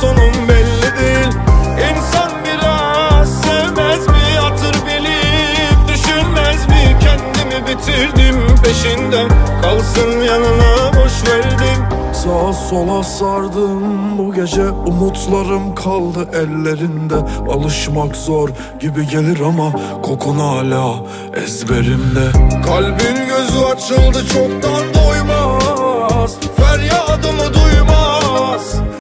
sonum belli değil. İnsan biraz sevmez mi hatır bilip Düşünmez mi? Kendimi bitirdim peşinde Kalsın yanına boş verdim. Sağa sola sardım. Bu gece umutlarım kaldı ellerinde. Alışmak zor gibi gelir ama kokun hala ezberimde. Kalbin gözü açıldı çoktan doymaz